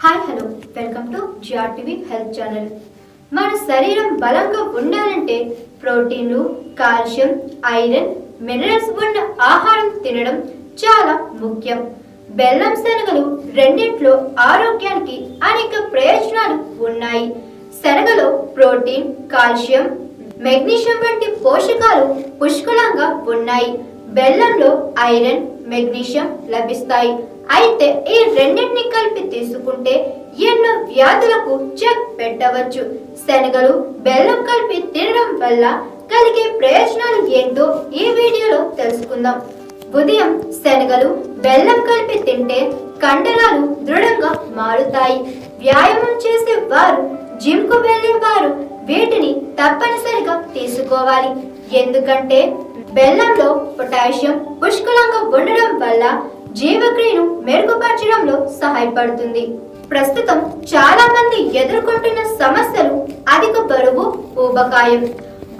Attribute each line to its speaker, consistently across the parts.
Speaker 1: Hi hello. Welcome to GRTV health channel. మన శరీరం బలంగా ఉండాలంటే ప్రోటీన్లు కాల్షియం ఐరన్ మినరల్స్ ఉన్న ఆహారం తినడం చాలా ముఖ్యం. బెల్లం శనగలు రెండిట్లో ఆరోగ్యానికి అనేక ప్రయోజనాలు ఉన్నాయి. శనగలో ప్రోటీన్ కాల్షియం మెగ్నీషియం వంటి పోషకాలు పుష్కలంగా ఉన్నాయి. బెల్లంలో ఐరన్ మెగ్నీషియం లభిస్తాయి. అయితే ఈ రెండింటిని కలిపి తీసుకుంటే ఎన్నో వ్యాధులకు చెక్ పెట్టవచ్చు. శనగలు బెల్లం కలిపి తినడం వల్ల కలిగే ప్రయోజనాలు ఏంటో ఈ వీడియోలో తెలుసుకుందాం. ఉదయం శనగలు బెల్లం కలిపి తింటే కండరాలు దృఢంగా మారుతాయి. వ్యాయామం చేసే వారు జిమ్కు వారు వీటిని తప్పనిసరిగా తీసుకోవాలి. ఎందుకంటే బెల్లంలో పొటాషియం పుష్కలంగా ఉండడం వల్ల జీవక్రియను మెరుగుపరచడంలో సహాయపడుతుంది. ప్రస్తుతం చాలా మంది ఎదుర్కొంటున్న సమస్యలు అధిక బరువు ఊబకాయం.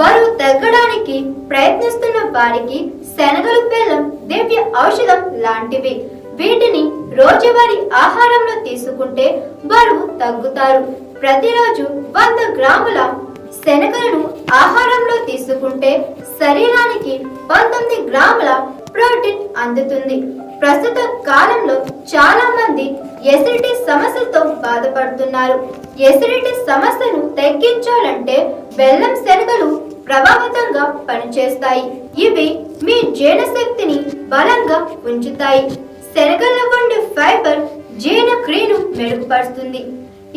Speaker 1: బరువు తగ్గడానికి ప్రయత్నిస్తున్న వారికి శనగలు బెల్లం దివ్య ఔషధం లాంటివి. వీటిని రోజువారీ ఆహారంలో తీసుకుంటే బరువు తగ్గుతారు. ప్రతిరోజు వంద గ్రాముల శనగలను ఆహారంలో తీసుకుంటే శరీరానికి పంతొమ్మిది గ్రాముల ప్రోటీన్ అందుతుంది. ప్రస్తుత కాలంలో చాలా మంది ఎసిడిటీ సమస్యతో బాధపడుతున్నారు. ఎసిడిటీ సమస్యను తగ్గించాలంటే బెల్లం శనగలు ప్రభావితంగా పనిచేస్తాయి. ఇవి మీ జీర్ణశక్తిని బలంగా ఉంచుతాయి. శనగల ఉండే ఫైబర్ జీర్ణక్రియను మెరుగుపరుస్తుంది.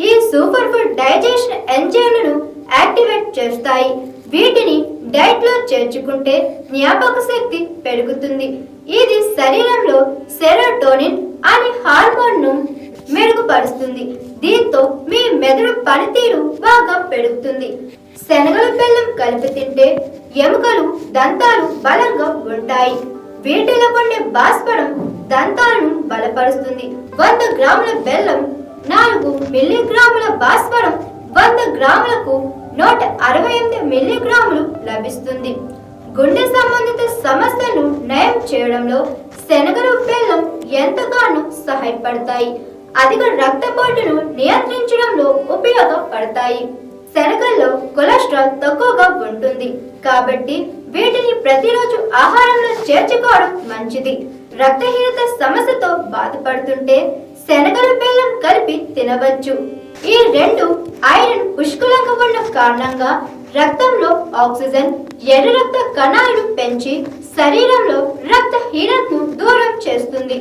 Speaker 1: ఈ సూపర్ ఫుడ్ డైజెషన్ ఎంజైమ్లను యాక్టివేట్ చేస్తాయి. వీటిని డైట్లో చేర్చుకుంటే జ్ఞాపక శక్తి పెరుగుతుంది. ఇది శరీరంలో సెరోటోనిన్ అనే హార్మోన్ను మెరుగుపరుస్తుంది. దీంతో మీ మెదడు పనితీరు బాగా పెరుగుతుంది. శనగల బెల్లం కలిపి తింటే ఎముకలు దంతాలు బలంగా ఉంటాయి. వీటిలో ఉండే బాస్పరం దంతాలను బలపరుస్తుంది. వంద గ్రాముల బెల్లం నాలుగు మిల్లీగ్రాముల భాస్వరం వంద గ్రాములకు నూట అరవై ఎనిమిది మిల్లీగ్రాములు లభిస్తుంది. గుండె సంబంధిత సమస్యలు నయం చేయడంలో శనగలు బెల్లం ఎంతగానో సహాయపడతాయి. అధిక రక్తపోటును నియంత్రించడంలో ఉపయోగపడతాయి. శనగల్లో కొలెస్ట్రాల్ తక్కువగా ఉంటుంది. కాబట్టి వీటిని ప్రతిరోజు ఆహారంలో చేర్చుకోవడం మంచిది. రక్తహీనత సమస్యతో బాధపడుతుంటే శనగల బెల్లం కలిపి తినవచ్చు. ఈ రెండు ఐరన్ పుష్కలంగా ఉన్న కారణంగా రక్తంలో ఆక్సిజన్ ఎర్ర రక్త కణాలను పెంచి శరీరంలో రక్తహీనతను దూరం చేస్తుంది.